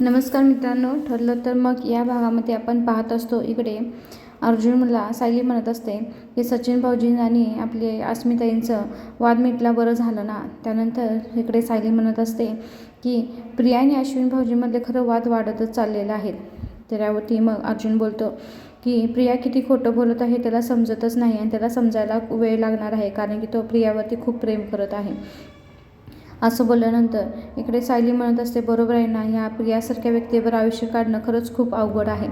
नमस्कार मित्रांनो ठरलं तर मग या भागामध्ये आपण पाहत असतो इकडे. अर्जुनला सायली म्हणत असते की सचिन भाऊजी आणि आपले अस्मिताईंचं वाद मिटला बरं झालं ना? त्यानंतर इकडे सायली म्हणत असते की प्रिया आणि अश्विन भाऊजीमधले खरं वाद वाढतच चाललेलं आहे. त्याच्यावरती मग अर्जुन बोलतो की प्रिया किती खोटं बोलत आहे त्याला समजतच नाही आणि त्याला समजायला वेळ लागणार आहे कारण की तो प्रियावरती खूप प्रेम करत आहे. असं बोलल्यानंतर इकडे सायली म्हणत असते बरोबर आहे ना ह्या प्रियासारख्या व्यक्तीवर आयुष्य काढणं खरंच खूप अवघड आहे.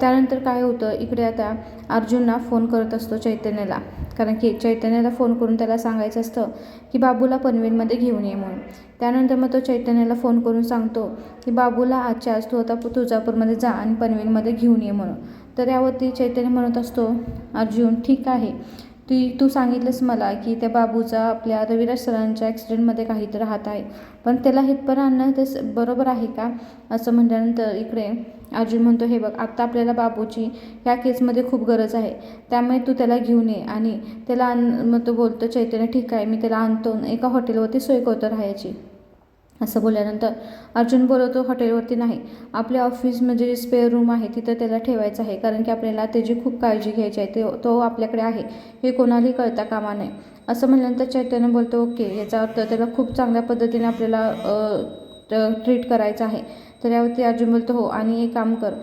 त्यानंतर काय होतं इकडे आता अर्जुनना फोन करत असतो चैतन्याला. कारण की चैतन्याला फोन करून त्याला सांगायचं असतं की बाबूला पनवेलमध्ये घेऊन ये म्हणून. त्यानंतर मग तो चैतन्याला फोन करून सांगतो की बाबूला आजच्या आज तू आता तुळजापूरमध्ये जा आणि पनवेलमध्ये घेऊन ये म्हणून. तर यावरती चैतन्य म्हणत असतो अर्जुन ठीक आहे. ती तू सांगितलंस मला की त्या बाबूचा आपल्या रविराज सरांच्या ॲक्सिडेंटमध्ये काहीतरी राहत आहे. पण त्याला हितपर आणणं ते बरोबर आहे का? असं म्हटल्यानंतर इकडे अर्जुन म्हणतो हे बघ आत्ता आपल्याला बाबूची ह्या केसमध्ये खूप गरज आहे. त्यामुळे तू त्याला घेऊन ये. आणि त्याला आण मग तो बोलतो चैतन्य ठीक आहे मी त्याला आणतो. एका हॉटेलवरती सोय करतो राहायची. असं बोलल्यानंतर अर्जुन बोलवतो हॉटेलवरती नाही. आपल्या ऑफिसमध्ये म्हणजे जे स्पेअर रूम आहे तिथं त्याला ठेवायचं आहे. कारण की आपल्याला त्याची खूप काळजी घ्यायची आहे ते तो आपल्याकडे आहे. हे कोणालाही कळता कामा नये. असं म्हणल्यानंतर चैतन्य बोलतो ओके. याचा अर्थ त्याला खूप चांगल्या पद्धतीने आपल्याला ट्रीट करायचं आहे. तर यावरती अर्जुन बोलतो हो आणि एक काम कर.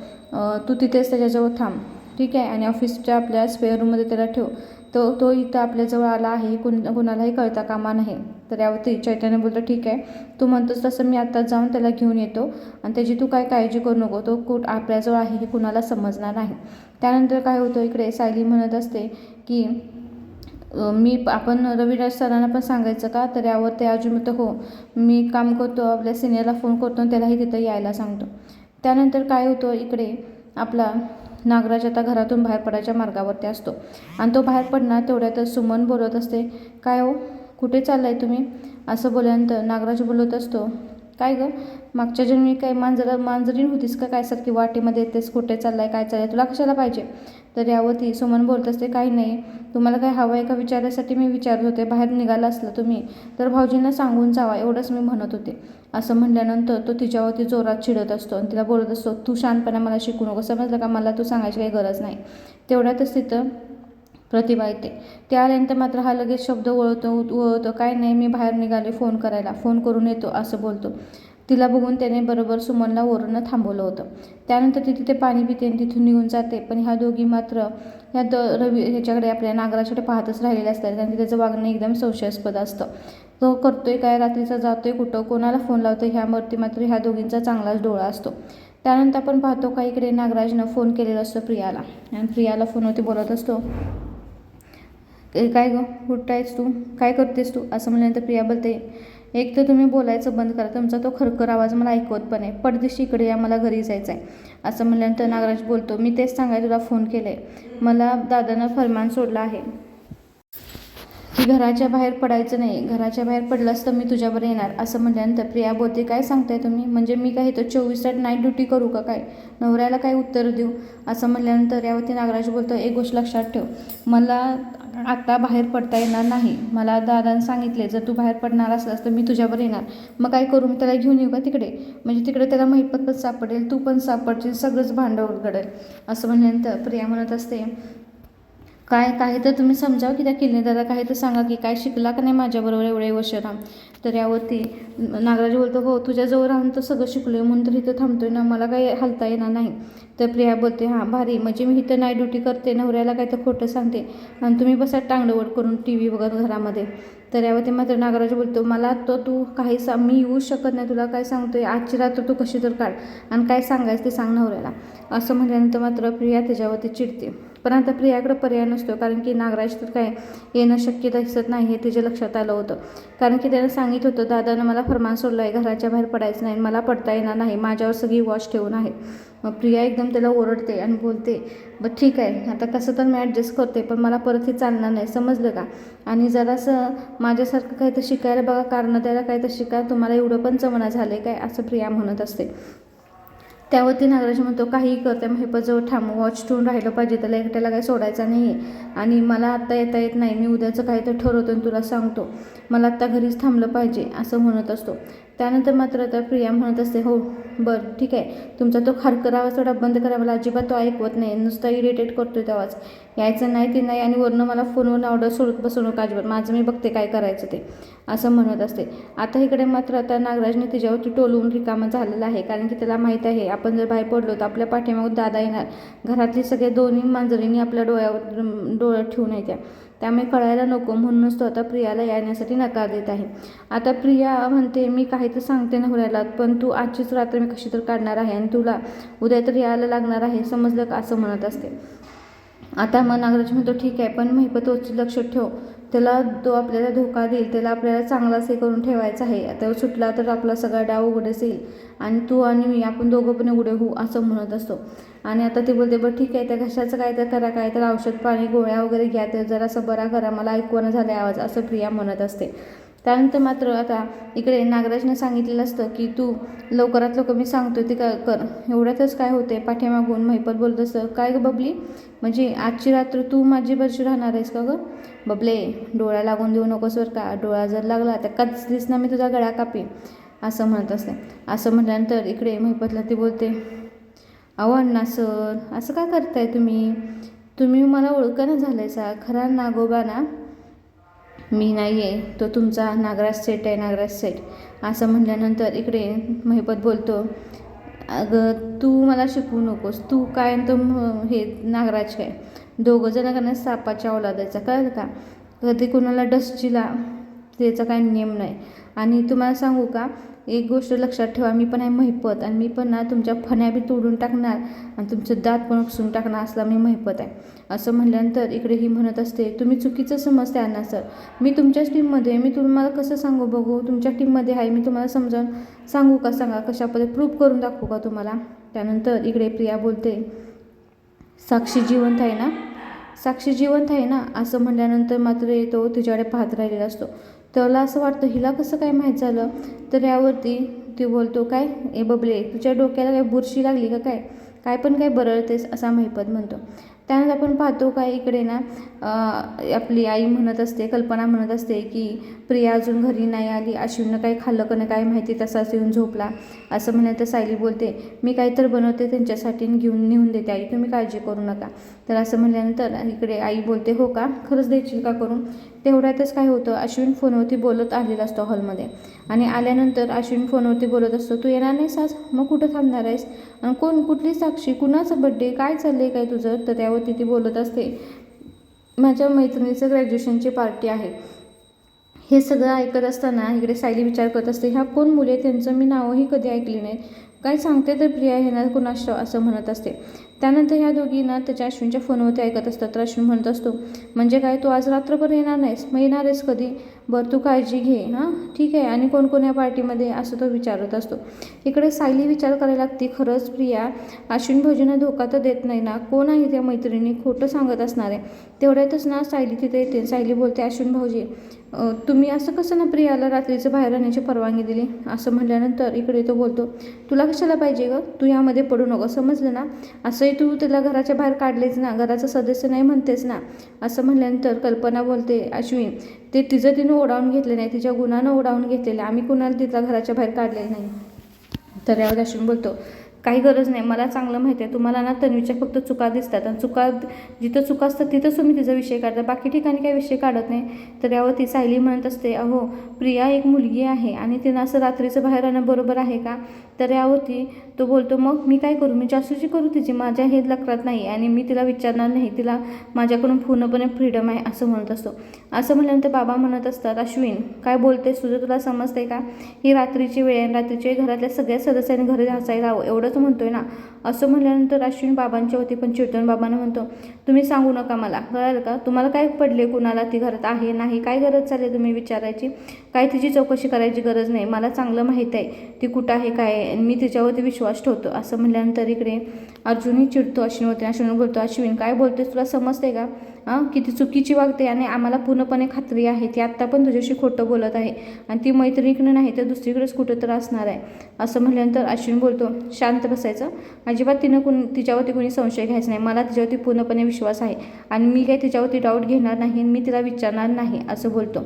तू तिथेच त्याच्याजवळ थांब. ठीक आहे? आणि ऑफिसच्या आपल्या स्पेअर रूममध्ये त्याला ठेव. तो तो इथं आपल्याजवळ आला आहे. हे कुण कुणालाही कळता कामा नाही तर यावरती चैतन्य बोलतो ठीक आहे. तू म्हणतोस तसं मी आत्ताच जाऊन त्याला घेऊन येतो. आणि त्याची तू काय काळजी करू नको. तो कुठ आपल्याजवळ आहे हे कुणाला समजणार नाही. त्यानंतर काय होतं इकडे सायली म्हणत असते की मी आपण रविराज सरांना पण सांगायचं का? तर यावर ते अर्जुन हो मी काम करतो आपल्या सिनियरला फोन करतो आणि त्यालाही तिथं यायला सांगतो. त्यानंतर काय होतं इकडे आपला नागराज आता घरातून बाहेर पडायच्या मार्गावरती असतो. आणि तो बाहेर पडणार तेवढ्यातच सुमन बोलत असते काय हो कुठे चाललाय आहे तुम्ही? असं बोलल्यानंतर नागराज बोलत असतो काय गं? मागच्या जन्मी काय मांजरा मांजरीन होतीस का? काय सारखी वाटेमध्ये येतेस कुठे चाललाय काय चाललंय? तुला कशाला पाहिजे? तर यावरती सुमन बोलत असते काही नाही. तुम्हाला काय हवं आहे का विचारायसाठी मी विचारत होते. बाहेर निघाला असला तुम्ही तर भाऊजींना सांगून जावा एवढंच मी म्हणत होते. असं म्हणल्यानंतर तो तिच्यावरती जोरात चिडत असतो आणि तिला बोलत असतो तू शांतपणा मला शिकू नको समजलं का? मला तू सांगायची काही गरज नाही. तेवढ्यातच तिथं प्रतिभा येते. त्या आल्यानंतर मात्र हा लगेच शब्द वळतो वळतो काय नाही मी बाहेर निघाले फोन करायला. फोन करून येतो असं बोलतो. तिला बघून त्याने बरोबर सुमनला ओरडणं थांबवलं होतं. त्यानंतर ती तिथे पाणी पिते आणि तिथून निघून जाते. पण ह्या दोघी मात्र ह्या द रवी ह्याच्याकडे आपल्या नागराच्याकडे पाहतच राहिलेले असतात कारण की त्याचं वागणं एकदम संशयास्पद असतं. तो करतोय काय रात्रीचा जातोय कुठं कोणाला फोन लावतो ह्यावरती मात्र ह्या दोघींचा चांगलाच डोळा असतो. त्यानंतर आपण पाहतो का इकडे नागराजनं फोन केलेला असतो प्रियाला. आणि प्रियाला फोनवरती बोलत असतो "ए, काय गं? कुठं आहेस तू? काय करतेस तू? असं म्हणल्यानंतर प्रिया बोलते एक तर तुम्ही बोलायचं बंद करा. तुमचा तो खरखर आवाज मला ऐकवत पण आहे. पडदिशी इकडे या मला घरी जायचं आहे असं म्हणल्यानंतर नागराज बोलतो मी तेच सांगायला तुला फोन केला आहे मला दादानं फरमान सोडला आहे. की घराच्या बाहेर पडायचं नाही. घराच्या बाहेर पडलंच तर मी तुझ्यावर येणार. असं म्हटल्यानंतर प्रिया बोलते काय सांगताय तुम्ही? म्हणजे मी काय तर चोवीस तास नाईट ड्युटी करू का काय? नवऱ्याला काय उत्तर देऊ? असं म्हटल्यानंतर यावरती नागराज बोलतो एक गोष्ट लक्षात ठेव. मला आता बाहेर पडता येणार नाही. मला दादानं सांगितले जर तू बाहेर पडणार असलास तर मी तुझ्यावर येणार. मग काय करू? मी त्याला घेऊन येऊ का तिकडे? म्हणजे तिकडे त्याला महिपत पण सापडेल तू पण सापडशील सगळंच भांडं घडेल. असं म्हणल्यानंतर प्रिया म्हणत असते काय काही तर तुम्ही समजावं की त्या किल्लेदारा काही तर सांगा की काय शिकला का नाही माझ्याबरोबर एवढे वर्ष राम तर यावरती नागराज बोलतो हो तुझ्याजवळ राहून तर सगळं शिकलो आहे म्हणून तर इथं थांबतोय ना मला काही हलता येणार नाही. तर प्रिया बोलते हां भारी म्हणजे मी इथं नाही ड्युटी करते नवऱ्याला काही तर खोटं सांगते आणि तुम्ही बसा टांगडवड करून टी व्ही बघत घरामध्ये. तर यावरती मात्र नागराज बोलतो मला तर तू काही सा मी येऊ शकत नाही तुला काय सांगतोय? आजची रात्र तू कशी तर काढ आणि काय सांगायचं ते सांग नवऱ्याला. असं म्हटल्यानंतर मात्र प्रिया त्याच्यावरती चिडते. पण आता प्रियाकडं पर्याय नसतो. कारण की नागराज तर काय येणं शक्य दिसत नाही हे तिच्या लक्षात आलं होतं. कारण की त्यानं सांगितलं होतं दादानं मला फरमान सोडलं आहे घराच्या बाहेर पडायचं नाही मला पडता येणार नाही माझ्यावर सगळी वॉच ठेवून आहे. मग प्रिया एकदम त्याला ओरडते आणि बोलते बरं ठीक आहे आता कसं तर मी ॲडजस्ट करते पण मला परत हे चालणार नाही समजलं का? आणि जरासं माझ्यासारखं काही तर शिकायला बघा कारण त्याला काही तर शिका तुम्हाला एवढं पण जमणं झालं आहे काय असं प्रिया म्हणत असते. त्यावरती नागराज म्हणतो काहीही करते मग हे पजव थांब वॉच ठेवून राहिलं पाहिजे त्याला एकट्याला काही सोडायचं नाही आहे आणि मला आत्ता येता येत नाही मी उद्याचं काही तर ठरवतो आणि तुला सांगतो. मला आत्ता घरीच थांबलं पाहिजे असं म्हणत असतो. त्यानंतर मात्र आता प्रिया म्हणत असते हो बरं ठीक आहे. तुमचा तो खारकर थोडा बंद करा मला अजिबात तो ऐकवत नाही. नुसता इरिटेट करतो आहे आवाज. यायचं नाही ते नाही आणि वरनं मला फोनवरून ऑर्डर सोडत बसू नका अजिबात. माझं मी बघते काय करायचं ते असं म्हणत असते. आता इकडे मात्र आता नागराजने तिच्यावरती टोलवून रिकामं झालेलं आहे कारण की त्याला माहीत आहे आपण जर बाहेर पडलो तर आपल्या पाठीमागून दादा येणार. घरातली सगळे दोन्ही मांजरींनी आपल्या डोळ्यावर डोळ्यात ठेवून येत्या त्यामुळे कळायला नको म्हणूनच तो आता प्रियाला येण्यासाठी नकार देत आहे. आता प्रिया म्हणते मी काही तर सांगते नवऱ्याला पण तू आजचीच रात्र मी कशी तर काढणार आहे आणि तुला उद्या तर यायला लागणार आहे समजलं का? असं म्हणत असते. आता मग नागराज म्हणतो ठीक आहे पण महिपतोची लक्ष ठेव. त्याला तो आपल्याला धोका देईल त्याला आपल्याला चांगलाच हे करून ठेवायचं आहे. आता सुटला तर आपला सगळा डाव उघडच येईल. आणि तू आणि मी आपण दोघं पण उघडे होऊ असं म्हणत असतो. आणि आता ते बोलते बरं ठीक आहे त्या घशाचं काय तर करा काय तर औषध पाणी गोळ्या वगैरे घ्या तर जरासं बरा करा मला ऐकवणं झालं आवाज असं प्रिया म्हणत असते. त्यानंतर मात्र आता इकडे नागराजने सांगितलेलं असतं की तू लवकरात लवकर मी सांगतो ते का कर. एवढ्यातच काय होते पाठीमागून महिपत बोलत असतं काय गं बबली? म्हणजे आजची रात्र तू माझी बरशी राहणार आहेस का गं? बबले डोळा लागून देऊ नकोस बरं का. डोळा जर लागला तर कधीच ना मी तुझा गळा कापी. असं म्हणत असते. असं म्हटल्यानंतर इकडे महिपतला ती बोलते अहो अण्णा सर असं का करताय तुम्ही? तुम्ही मला ओळखणं झालायचा खरा नागोबा ना? मी नाही आहे तो तुमचा नागराज सेट आहे नागराज सेट असं म्हटल्यानंतर इकडे महिपत बोलतो अगं तू मला शिकवू नकोस. तू काय तो हे नागराज काय? दोघं जण का सापाच्या औलादायचा कळलं का? कधी कुणाला डसचीला त्याचा काही नियम नाही. आणि तुम्हाला सांगू का? एक गोष्ट लक्षात ठेवा मी पण आहे महिपत आणि मी पण ना तुमच्या फण्या बी तोडून टाकणार आणि तुमचं दात पण उकसून टाकणार असला मी महिपत आहे. असं म्हणल्यानंतर इकडे ही म्हणत असते तुम्ही चुकीचं समजते अण्णा सर. मी तुमच्याच टीममध्ये मी तुम्हाला कसं सांगू बघू? तुमच्या टीममध्ये आहे. मी तुम्हाला समजावून सांगू का? सांगा. कशा पद्धती प्रूफ करून दाखवू का तुम्हाला? त्यानंतर इकडे प्रिया बोलते साक्षी जिवंत आहे ना? साक्षी जिवंत आहे ना? असं म्हणल्यानंतर मात्र तो तिच्याकडे पाहत राहिलेला असतो. त्याला असं वाटतं हिला कसं काय माहीत झालं? तर यावरती ती बोलतो काय? ए बबले तुझ्या डोक्याला काय बुरशी लागली का काय? काय पण काय बरळतेस असा महिपत म्हणतो. त्यानंतर आपण पाहतो काय इकडे ना आपली आई म्हणत असते कल्पना म्हणत असते की प्रिया अजून घरी नाही आली अश्विननं काय खाल्लं का नाही काय माहिती तसाच येऊन झोपला. असं म्हणत तर सायली बोलते मी काहीतरी बनवते त्यांच्यासाठी घेऊन नेऊन देते आई तुम्ही काळजी करू नका. तर असं म्हणल्यानंतर इकडे आई बोलते हो का? खरंच द्यायची का करून? तेवढ्यातच काय होतं अश्विन फोनवरती बोलत आलेला असतो हॉलमध्ये. आणि आल्यानंतर अश्विन फोनवरती बोलत असतो तू येणार नाहीस आज? मग कुठं थांबणार आहेस? आणि कोण कुठली साक्षी? कुणाचा बड्डे काय चाललं आहे काय तुझं? तर त्यावरती ती बोलत असते माझ्या मैत्रिणीचं ग्रॅज्युएशनची पार्टी आहे. हे सगळं ऐकत असताना इकडे सायली विचार करत असते ह्या कोण मुले त्यांचं मी नावही कधी ऐकली नाहीत. काय सांगते तर प्रिया हे ना कुणाष्ट असं म्हणत असते. त्यानंतर ह्या दोघींना त्याच्या अश्विनच्या फोनवरती ऐकत असतात. तर अश्विन म्हणत असतो म्हणजे काय तू आज रात्रभर येणार नाहीस? मग येणार आहेस कधी? बरं तू काळजी घे हां? ठीक आहे. आणि कोण कोण या पार्टीमध्ये? असं तो विचारत असतो. इकडे सायली विचार करायला लागते खरंच प्रिया अश्विन भाऊजींना धोका तर देत नाही ना? कोण आहे त्या मैत्रिणी? खोटं सांगत असणार. आहे तेवढ्यातच ना सायली तिथे येते. सायली बोलते अश्विन भाऊजी तुम्ही असं कसं ना प्रियाला रात्रीचं बाहेर राहण्याची परवानगी दिली? असं म्हटल्यानंतर इकडे तो बोलतो तुला कशाला पाहिजे गं? तू यामध्ये पडू नको समजलं ना? असंही तू त्याला घराच्या बाहेर काढलेच ना घराचा सदस्य नाही म्हणतेस ना? असं म्हणल्यानंतर कल्पना बोलते अश्विन ते तिचं तिनं ओढावून घेतले नाही तिच्या गुणानं ओढावून घेतलेलं आहे. आम्ही कुणाला तिला घराच्या बाहेर काढलेलं नाही. तर यावर अश्विन बोलतो काही गरज नाही. मला चांगलं माहिती आहे. तुम्हाला ना तन्वीच्या फक्त चुका दिसतात आणि चुका जिथं चुका असतात तिथंच तुम्ही तिचा विषय काढता. बाकी ठिकाणी काही विषय काढत नाही. तर यावर ती सायली म्हणत असते अहो प्रिया एक मुलगी आहे आणि तिनं असं रात्रीचं बाहेर राहणं बरोबर आहे का? तर यावरती तो बोलतो मग मी काय करू? मी जासूची करू तिची? माझ्या हे लक्षात नाही आणि मी तिला विचारणार नाही. तिला माझ्याकडून पूर्णपणे फ्रीडम आहे असं म्हणत असतो. असं म्हणल्यानंतर बाबा म्हणत असतात अश्विन काय बोलते तुझं तुला समजते का? ही रात्रीची वेळ आहे रात्रीची वेळ घरातल्या सगळ्या सदस्यांनी घरी हसायला हवं. एवढंच म्हणतोय ना. असं म्हणल्यानंतर अश्विन बाबांच्या होती पण चिडतून बाबांना म्हणतो तुम्ही सांगू नका मला. कळालं का? तुम्हाला काय पडले कुणाला? ती घरात आहे नाही? काय गरज चालली तुम्ही विचारायची? काय तिची चौकशी करायची गरज नाही? मला चांगलं माहीत आहे. ती कुठं आहे? काय मी तिच्यावरती विश्वास ठेवतो. असं म्हणल्यानंतर इकडे अर्जुनही चिडतो अश्विनवरती. अश्विन बोलतो अश्विन काय बोलतेस? तुला समजते का? किती चुकीची वागते आणि आम्हाला पूर्णपणे खात्री आहे. ती आत्ता पण तुझ्याशी खोटं बोलत आहे आणि ती मैत्रिणीकडे नाही तर दुसरीकडेच कुठं तर असणार आहे असं म्हटल्यानंतर अश्विन बोलतो शांत बसायचं. अजिबात तिनं कुण तिच्यावरती कोणी संशय घ्यायचा नाही. मला तिच्यावरती पूर्णपणे विश्वास आहे आणि मी काही तिच्यावरती डाऊट घेणार नाही आणि मी तिला विचारणार नाही असं बोलतो.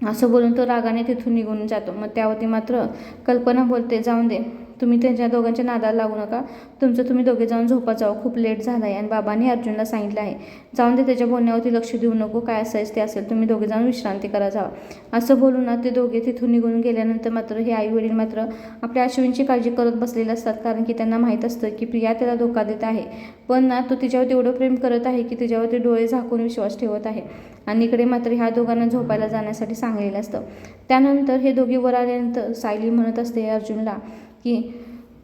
असं बोलून तो रागाने तिथून निघून जातो. मग त्यावरती मात्र कल्पना बोलते जाऊन दे. तुम्ही त्यांच्या दोघांच्या नादाला लागू नका. तुमचं तुम्ही दोघे जाऊन झोपा जाऊ खूप लेट झाला आहे आणि बाबांनी अर्जुनला सांगितलं आहे. जाऊन दे त्याच्या बोलण्यावरती लक्ष देऊ नको. काय असायचं ते असेल. तुम्ही दोघे जाऊन विश्रांती करा जावा. असं बोलून ना ते दोघे तिथून निघून गेल्यानंतर मात्र हे आई वडील मात्र आपल्या अश्विनची काळजी करत बसलेले असतात. कारण की त्यांना माहीत असतं की प्रिया त्याला धोका देत आहे. पण ना तो तिच्यावरती एवढं प्रेम करत आहे की तिच्यावरती डोळे झाकून विश्वास ठेवत आहे. आणि इकडे मात्र ह्या दोघांना झोपायला जाण्यासाठी सांगलेलं असतं. त्यानंतर हे दोघे वर आल्यानंतर सायली म्हणत असते अर्जुनला की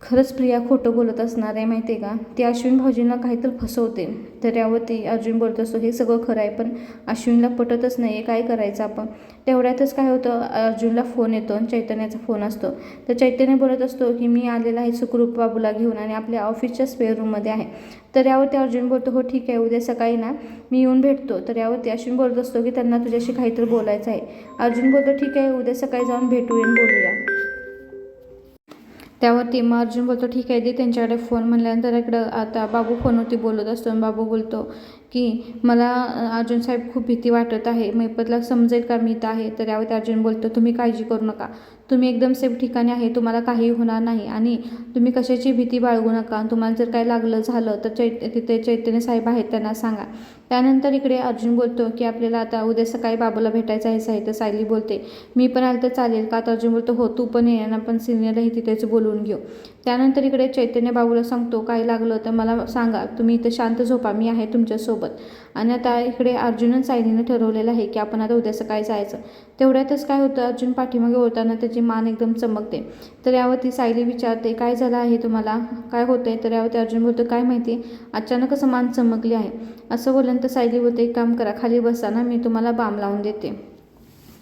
खरंच प्रिया खोटं बोलत असणार आहे माहिती आहे का? ती अश्विन भाऊजींना काहीतरी फसवते. तर यावरती अर्जुन बोलत असतो हे सगळं खरं आहे पण अश्विनला पटतच नाही आहे काय करायचं आपण? तेवढ्यातच काय होतं अर्जुनला फोन येतो आणि चैतन्याचा फोन असतो. तर चैतन्य बोलत असतो की मी आलेला आहे सुखरूप बाबूला घेऊन आणि आपल्या ऑफिसच्या स्पेअर रूममध्ये आहे. तर यावरती अर्जुन बोलतो हो ठीक आहे. उद्या सकाळी ना मी येऊन भेटतो. तर यावरती अश्विन बोलत असतो की त्यांना तुझ्याशी काहीतरी बोलायचं आहे. अर्जुन बोलतो ठीक आहे. उद्या सकाळी जाऊन भेटू आणि बोलूया. त्यावरती मग अर्जुन बोलतो ठीक आहे दे त्यांच्याकडे फोन म्हणल्यानंतर इकडं आता बाबू फोनवरती बोलत असतो आणि बाबू बोलतो की मला अर्जुन साहेब खूप भीती वाटत आहे. मैपतला समजेल का मी इथं आहे? तर यावर अर्जुन बोलतो तुम्ही काळजी करू नका. तुम्ही एकदम सेफ ठिकाणी आहे. तुम्हाला काही होणार नाही. आणि तुम्ही कशाची भीती बाळगू नका. तुम्हाला जर काही लागलं झालं तर चैत तिथे चैतन्य साहेब आहेत त्यांना सांगा. त्यानंतर इकडे अर्जुन बोलतो की आपल्याला आता उद्या सकाळी बाबूला भेटायचं आहे साहित्य सायली बोलते मी पण आलं तर चालेल का? तर अर्जुन बोलतो हो तू पण ये ना पण सिनियरलाही तिथेच बोलवून घेऊ. त्यानंतर इकडे चैतन्य बाबूला सांगतो काय लागलं तर मला सांगा तुम्ही इथं शांत झोपा मी आहे तुमच्यासोबत. आणि आता इकडे अर्जुन आणि सायलीनं ठरवलेलं आहे की आपण आता उद्या सकाळी जायचं. तेवढ्यातच काय होतं अर्जुन पाठीमागे ओळताना त्याची मान एकदम चमकते. तर यावरती सायली विचारते काय झालं आहे तुम्हाला? काय होतंय? तर यावरती अर्जुन बोलतो काय माहिती अचानक असं मान चमकली आहे. असं बोलल्यानंतर सायली बोलते एक काम करा खाली बसा ना मी तुम्हाला बाम लावून देते.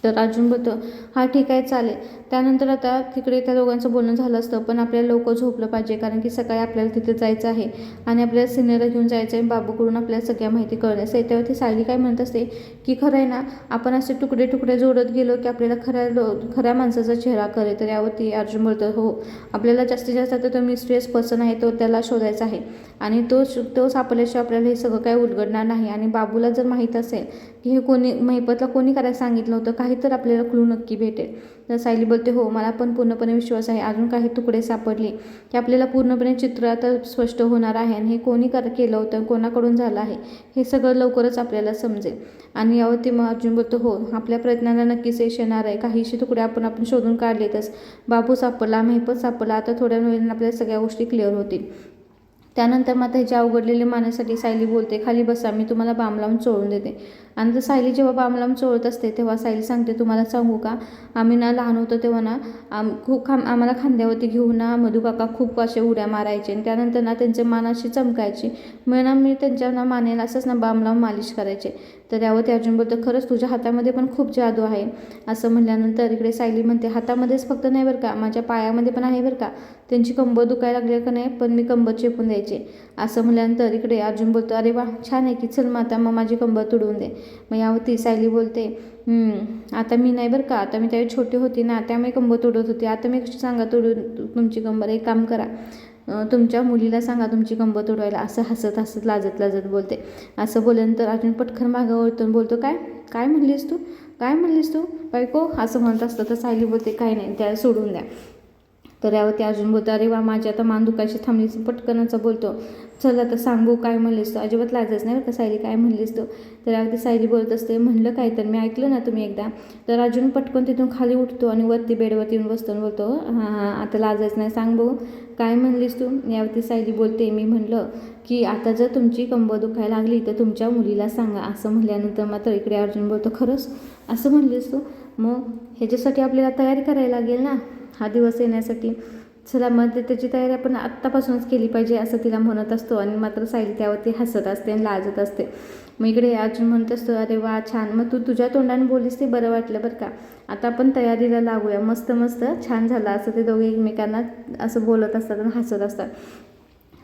तर अर्जुन बोलतो हा ठीक आहे चालेल. त्यानंतर आता तिकडे त्या दोघांचं बोलणं झालं असतं पण आपल्याला लवकर झोपलं पाहिजे कारण की सकाळी आपल्याला तिथे जायचं आहे आणि आपल्याला सिनियरला घेऊन जायचं आहे. बाबूकडून आपल्याला सगळ्या माहिती कळण्याचं आहे. त्यावरती सायली काय म्हणत असते की खरं आहे ना आपण असे तुकडे तुकडे जोडत गेलो की आपल्याला खऱ्या लो खऱ्या माणसाचा चेहरा करे तर यावरती अर्जुन बोलतो हो आपल्याला जास्तीत जास्त आता तो मिस्ट्रियस पर्सन आहे तो त्याला शोधायचा आहे आणि तो तो सापडल्याशिवाय आपल्याला हे सगळं काही उलगडणार नाही. आणि बाबूला जर माहीत असेल की हे कोणी महिपतला कोणी करायला सांगितलं होतं काही तर आपल्याला क्लू नक्की भेटेल. तर सायली बोलते हो मला पण पूर्णपणे विश्वास आहे. अजून काही तुकडे सापडले की आपल्याला पूर्णपणे चित्र आता स्पष्ट होणार आहे आणि हे कोणी कर केलं होतं कोणाकडून झालं आहे हे सगळं लवकरच आपल्याला समजेल. आणि यावरती मग अर्जुन बोलतो हो आपल्या प्रयत्नाला नक्कीच यश येणार आहे. काहीशी तुकडे आपण आपण शोधून काढलेतच. बाबू सापडला मेहपत सापडला. आता थोड्या वेळाने आपल्या सगळ्या गोष्टी क्लिअर होतील. त्यानंतर मग ह्याच्या अवघडलेले मानेसाठी सायली बोलते खाली बसा मी तुम्हाला बाम लावून चोळून देते. आणि तर सायली जेव्हा बाम लावून चोळत असते तेव्हा सायली सांगते तुम्हाला सांगू का? आम्ही ना लहान होतो तेव्हा ना आम खूप खाम आम्हाला खांद्यावरती घेऊन ना मधुकाका खूप असे उड्या मारायचे आणि त्यानंतर ना त्यांचे मान अशी चमकायची. मग ना मी त्यांच्या ना मानेला असंच ना बाम लावून मालिश करायचे. तर यावरती अर्जुन बोलतो खरंच तुझ्या हातामध्ये पण खूप जादू आहे. असं म्हणल्यानंतर इकडे सायली म्हणते हातामध्येच फक्त नाही बरं का? माझ्या पायामध्ये पण आहे बरं का? त्यांची कंबर दुखायला लागली का नाही? पण मी कंबर चेपून द्यायचे. असं म्हणल्यानंतर इकडे अर्जुन बोलतो अरे वा छान आहे की चल मग आता मग माझी कंबर तुडवून दे. मग यावरती सायली बोलते आता मी नाही बरं का? आता मी त्यावेळी छोटी होती ना त्यामुळे कंबर तुडवत होती. आता मी कशी सांगा तुडून तुमची कंबर? एक काम करा. तुमच्या मुलीला सांगा तुमची कंबर तोडवायला. असं हसत हसत लाजत लाजत बोलते. असं बोलल्यानंतर अजून पटकन मागं वळतून बोलतो काय? काय म्हणलीस तू? काय म्हणलीस तू? बायको असं म्हणत असतं तर सायली बोलते काय नाही त्याला सोडून द्या. तर यावरती अजून बोलतो अरे वा माझी आता मान दुखायची थांबली पटकनचा बोलतो. चल आता सांगू काय म्हणलीस तू? अजिबात लाजच नाही का सायली काय म्हणलीस तू? तर अगदी सायली बोलत असते म्हणलं काय तर मी ऐकलं ना तुम्ही एकदा. तर अजून पटकन तिथून खाली उठतो आणि वरती बेडवरती येऊन बसतो आणि बोलतो हां हां आता लाजच नाही सांग भाऊ. काय म्हणलीस तू? यावरती सायली बोलते मी म्हणलं की आता जर तुमची कंबर दुखायला लागली तर तुमच्या मुलीला सांगा असं म्हणल्यानंतर मात्र इकडे अर्जुन बोलतो खरंच? असं म्हणलीस तू? मग ह्याच्यासाठी आपल्याला तयारी करायला लागेल ना? हा दिवस येण्यासाठी. चला मग त्याची तयारी आपण आत्तापासूनच केली पाहिजे असं तिला म्हणत असतो आणि मात्र सायली त्यावरती हसत असते आणि लाजत असते. मग इकडे अर्जुन म्हणत असतो अरे वा छान. मग तू तुझ्या तोंडाने बोलीस ते बरं वाटलं बरं का? आता आपण तयारीला लागूया मस्त मस्त छान झालं असं ते दोघे एकमेकांना असं बोलत असतात आणि हसत असतात.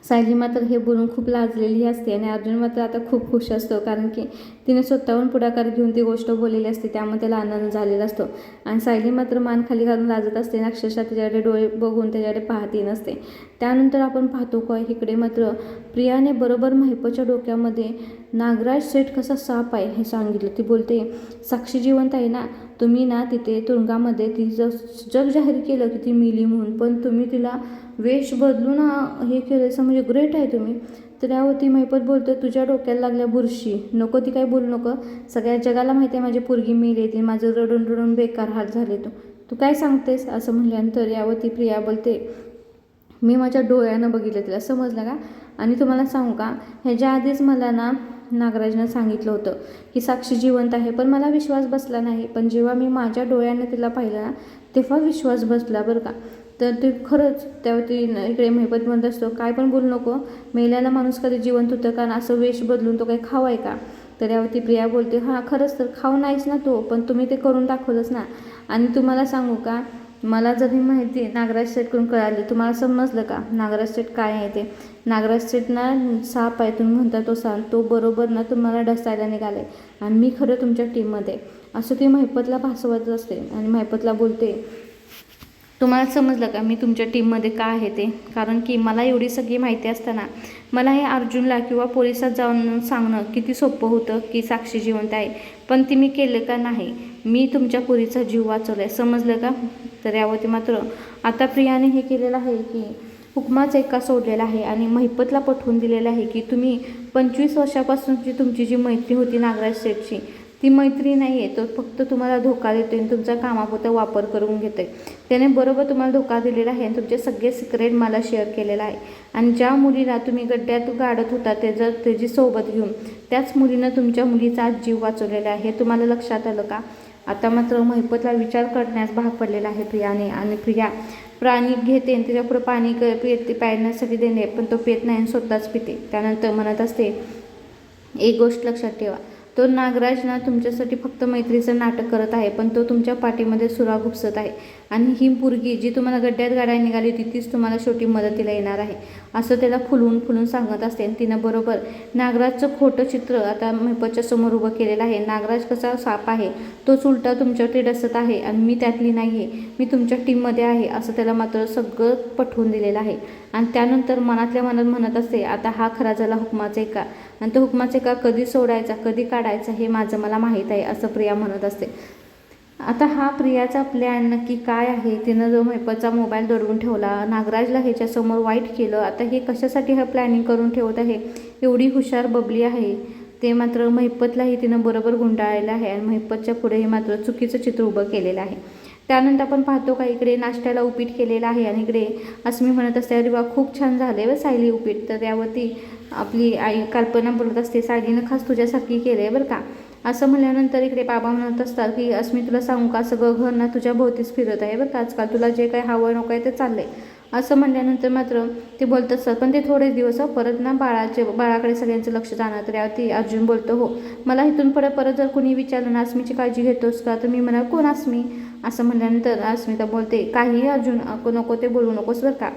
सायली मात्र हे बोलून खूप लाजलेली असते आणि अर्जुन मात्र आता खूप खुश असतो कारण की तिने स्वतःहून पुढाकार घेऊन ती गोष्ट बोललेली असते त्यामुळे त्याला आनंद झालेला असतो. आणि सायली मात्र मान खाली घालून लाजत असते आणि अक्षरशः त्याच्याकडे डोळे बघून त्याच्याकडे पाहती नसते. त्यानंतर आपण पाहतो का इकडे मात्र प्रियाने बरोबर महिपच्या डोक्यामध्ये नागराज सेठ कसा साप आहे हे सांगितलं. ती बोलते साक्षी जिवंत आहे ना? तुम्ही ना तिथे तुरुंगामध्ये ती जग जग जाहीर केलं की ती मिली म्हणून. पण तुम्ही तिला वेश बदलून हे केलं असं म्हणजे ग्रेट आहे तुम्ही. तर यावरती महिपत बोलतो तुझ्या डोक्याला लागल्या बुरशी. नको ती काय बोलू नको. सगळ्या जगाला माहिती आहे माझी पोरगी मेली ती माझं रडून रडून बेकार हाल झाले तू. तू काय सांगतेस? असं म्हणल्यानंतर यावरती प्रिया बोलते मी माझ्या डोळ्यानं बघितलं तिला समजलं का? आणि तुम्हाला सांगू का? ह्याच्या आधीच मला ना नागराजनं सांगितलं होतं की साक्षी जिवंत आहे पण मला विश्वास बसला नाही. पण जेव्हा मी माझ्या डोळ्यानं तिला पाहिलं ना तेव्हा विश्वास बसला बरं का. तर ते खरंच त्यावरती इकडे मेहबत म्हणत असतो काय पण बोलू नको. मेल्याला माणूस कधी जिवंत होतं का? असं वेश बदलून तो काही खावाय का? तर यावरती प्रिया बोलते हां खरंच तर खाऊ नाहीच ना तो पण तुम्ही ते करून दाखवलंच ना. आणि तुम्हाला सांगू का मला जरी माहिती नागराज शेटकडून कळाली तुम्हाला समजलं का? नागराज शेट काय आहे ते? नागराज शेट ना साप आहे तुम्ही म्हणता तो साप तो बरोबर ना तुम्हाला डसायला निघाले. आणि मी खरं तुमच्या टीममध्ये. असं ती महिपतला भासवत असते आणि महिपतला बोलते तुम्हाला समजलं का मी तुमच्या टीममध्ये का आहे ते? कारण की मला एवढी सगळी माहिती असताना मला हे अर्जुनला किंवा पोलिसात जाऊन सांगणं किती सोपं होतं की साक्षी जिवंत आहे. पण ती मी केलं का नाही? मी तुमच्या पुरीचा जीव वाचवला आहे समजलं का? तर यावरती मात्र. आता प्रियाने हे केलेलं आहे की हुकमाच एका सोडलेला आहे आणि महिपतला पठवून दिलेलं आहे की तुम्ही पंचवीस वर्षापासूनची तुमची जी मैत्री होती नागराज शेठची ती मैत्री नाही आहे तो फक्त तुम्हाला धोका देतो आणि तुमचा कामापुरता वापर करून घेतो आहे त्याने बरोबर तुम्हाला धोका दिलेला आहे आणि तुमचे सगळे सिक्रेट मला शेअर केलेला आहे. आणि ज्या मुलीला तुम्ही गड्ड्यात गाडत होता त्याचं त्याची सोबत घेऊन त्याच मुलीनं तुमच्या मुलीचा आज जीव वाचवलेला आहे हे तुम्हाला लक्षात आलं का? आता मात्र महिपतला विचार करण्यास भाग पडलेला आहे प्रियाने आणि प्रिया प्राणी घेते आणि त्याच्यापुढे पाणी क पिते प्यायण्यासाठी देणे पण तो पित नाही आणि स्वतःच पिते. त्यानंतर म्हणत असते एक गोष्ट लक्षात ठेवा. तो नागराज ना तुमच्यासाठी फक्त मैत्रीचं नाटक करत आहे पण तो तुमच्या पाठीमध्ये सुरा घुपसत आहे. आणि ही मुलगी जी तुम्हाला गड्ड्यात गाड्या निघाली होती तीच तुम्हाला शेवटी मदतीला येणार आहे. असं त्याला फुलवून फुलून सांगत असते. आणि तिनं बरोबर नागराजचं खोटं चित्र आता मेपच्या समोर उभं केलेलं आहे. नागराज कसा साप आहे? तोच उलटा तुमच्यावरती डसत आहे आणि मी त्यातली नाही आहे मी तुमच्या टीममध्ये आहे असं त्याला मात्र सगळं पटवून दिलेलं आहे. आणि त्यानंतर मनातल्या मनात म्हणत असते आता हा खरा झाला हुकमाचा एका आणि तो हुकमाचा एका कधी सोडायचा कधी काढायचा हे माझं मला माहीत आहे असं प्रिया म्हणत असते. आता हा प्रियाचा प्लॅन नक्की काय आहे? तिनं जो मेपचा मोबाईल दडवून ठेवला नागराजला ह्याच्यासमोर वाईट केलं आता हे कशासाठी हा प्लॅनिंग करून ठेवत आहे? एवढी हुशार बबली आहे. ते मात्र महिपतलाही तिनं बरोबर गुंडाळलेलं आहे आणि महिपतच्या पुढेही मात्र चुकीचं चित्र उभं केलेलं आहे. त्यानंतर आपण पाहतो का इकडे नाश्त्याला उपीट केलेलं आहे आणि इकडे असं मी म्हणत असते अरे वा खूप छान झाले व सायली उपीट. तर त्यावरती आपली आई कल्पना बोलत असते सायलीनं खास तुझ्यासारखी केलं आहे बरं का? असं म्हणल्यानंतर इकडे बाबा म्हणत असतात की अस्मी तुला सांगू का? सगळं घर ना तुझ्या भोवतीच फिरत आहे बरं का आजकाल. तुला जे काही हवं नको आहे ते चाललंय. असं म्हणल्यानंतर मात्र ते बोलत असतात पण ते थोडे दिवस हो, परत ना बाळाचे बाळाकडे सगळ्यांचं लक्ष जाणार तर यावरती अर्जुन बोलतो हो मला इथून परत परत जर कुणी विचारलं ना अस्मीची काळजी घेतोस का? तर मी म्हणा कोण अस्मी? असं म्हणल्यानंतर अस्मिता बोलते काही अर्जुन नको ते बोलू नकोस बरं का.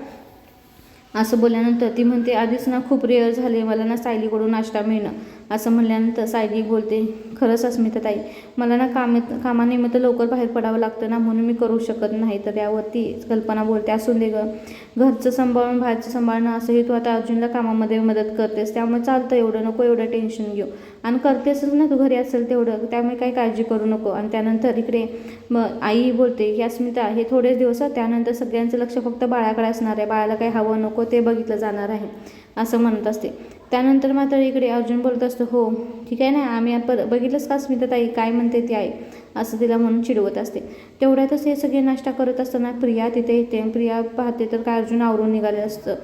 असं बोलल्यानंतर ती म्हणते आधीच ना खूप रेअर झाले मला ना सायलीकडून नाश्ता मिळणं. असं म्हणल्यानंतर सायली बोलते खरंच अस्मिता ताई मला ना काम कामानिमित्त लवकर बाहेर पडावं लागतं ना म्हणून मी करू शकत नाही. तर यावरती कल्पना बोलते असून दे गं. घरचं सांभाळून बाहेरचं सांभाळणं असंही तू आता अर्जुनला कामामध्ये मदत करतेस. त्यामुळे चालतं एवढं नको एवढं टेन्शन घेऊ. आणि करतेसच ना तू घरी असेल तेवढं त्यामुळे काही काळजी करू नको. आणि त्यानंतर इकडे मग आई बोलते की अस्मिता हे थोडेच दिवस त्यानंतर सगळ्यांचं लक्ष फक्त बाळाकडे असणार आहे. बाळाला काही हवं नको ते बघितलं जाणार आहे. असं म्हणत असते. त्यानंतर मात्र इकडे अर्जुन बोलत असतो हो ठीक आहे ना आम्ही पर बघितलंच का अस्मिता ताई? काय म्हणते ती आहे असं तिला म्हणून चिडवत असते. तेवढ्यातच हे सगळे नाश्ता करत असताना प्रिया तिथे येते. प्रिया पाहते तर काय अर्जुन आवरून निघाले असतं.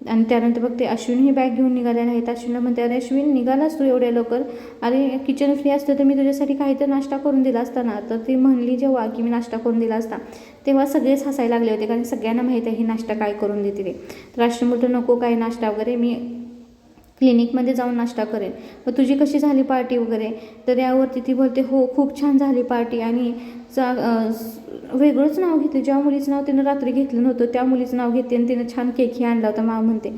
आणि त्यानंतर बघते अश्विन ही बॅग घेऊन निघालेला आहेत अश्विनला म्हणते अरे अश्विन निघालास तू एवढ्या लवकर? अरे किचन फ्री असतं तर मी तुझ्यासाठी काहीतरी नाश्ता करून दिला असता ना. तर ती म्हणली जेव्हा की मी नाश्ता करून दिला असता. तेव्हा सगळेच हसायला लागले होते कारण सगळ्यांना माहीत आहे ही नाश्ता काय करून देते ते तर अश्विन बोलतो नको काही नाश्ता वगैरे मी क्लिनिकमध्ये जाऊन नाश्ता करेल मग तुझी कशी झाली पार्टी वगैरे? तर यावरती ती बोलते हो खूप छान झाली पार्टी आणि चा वेगळंच नाव घेतलं. ज्या मुलीचं नाव तिनं रात्री घेतलं नव्हतं त्या मुलीचं नाव घेते आणि तिनं छान केकही आणला होता मा म्हणते.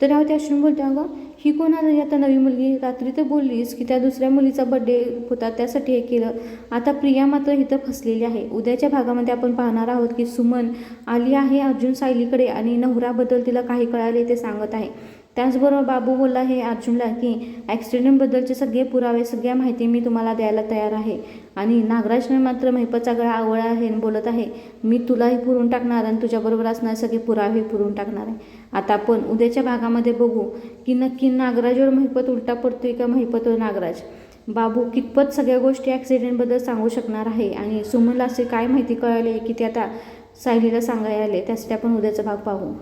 तर तेव्हा त्या अश्विनी बोलते अगं ही कोण आली? आता नवी मुलगी. रात्री तर बोललीस की त्या दुसऱ्या मुलीचा बड्डे होता त्यासाठी हे केलं. आता प्रिया मात्र इथं फसलेली आहे. उद्याच्या भागामध्ये आपण पाहणार आहोत की सुमन आली आहे अर्जुन सायलीकडे आणि नवराबद्दल तिला काही कळाले ते सांगत आहे. त्याचबरोबर बाबू बोलला हे अर्जुनला की ॲक्सिडेंटबद्दलचे सगळे पुरावे सगळ्या माहिती मी तुम्हाला द्यायला तयार आहे. आणि नागराजने मात्र महिपतचा गळा आवळा आहे आणि बोलत आहे मी तुलाही पुरून टाकणार आणि तुझ्याबरोबर असणारे सगळे पुरावे पुरून टाकणार आहे. आता आपण उद्याच्या भागामध्ये बघू की नक्की नागराजवर महिपत उलटा पडतोय का महिपतवर नागराज. बाबू कितपत सगळ्या गोष्टी ॲक्सिडेंटबद्दल सांगू शकणार आहे आणि सुमनला असे काय माहिती कळाले की ते आता सायलीला सांगायला आले त्यासाठी आपण उद्याचा भाग पाहू.